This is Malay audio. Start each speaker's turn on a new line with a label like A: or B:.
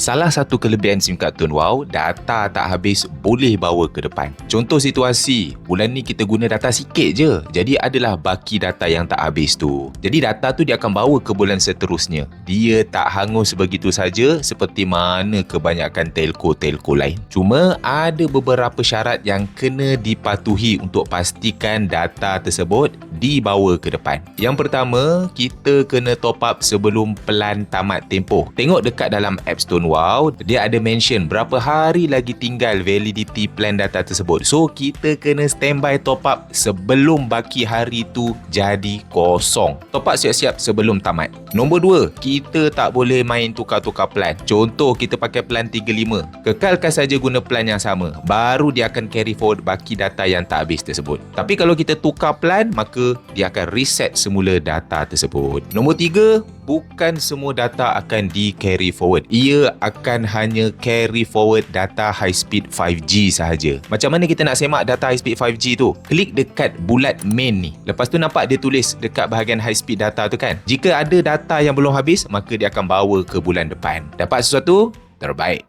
A: Salah satu kelebihan SIM card Tun Wow, data tak habis boleh bawa ke depan. Contoh situasi, bulan ni kita guna data sikit je. Jadi adalah baki data yang tak habis tu. Jadi data tu dia akan bawa ke bulan seterusnya. Dia tak hangus begitu saja seperti mana kebanyakan telco-telco lain. Cuma ada beberapa syarat yang kena dipatuhi untuk pastikan data tersebut dibawa ke depan. Yang pertama, kita kena top up sebelum pelan tamat tempoh. Tengok dekat dalam App Store Wow, dia ada mention berapa hari lagi tinggal validity plan data tersebut. So, kita kena standby top up sebelum baki hari tu jadi kosong. Top up siap-siap sebelum tamat. Nombor dua, kita tak boleh main tukar-tukar plan. Contoh, kita pakai plan 35. Kekalkan saja guna plan yang sama. Baru dia akan carry forward baki data yang tak habis tersebut. Tapi kalau kita tukar plan, maka dia akan reset semula data tersebut. Nombor tiga, bukan semua data akan di carry forward. Ia akan hanya carry forward data high speed 5G sahaja. Macam mana kita nak semak data high speed 5G tu? Klik dekat bulat main ni. Lepas tu nampak dia tulis dekat bahagian high speed data tu kan? Jika ada data yang belum habis, maka dia akan bawa ke bulan depan. Dapat sesuatu? Terbaik.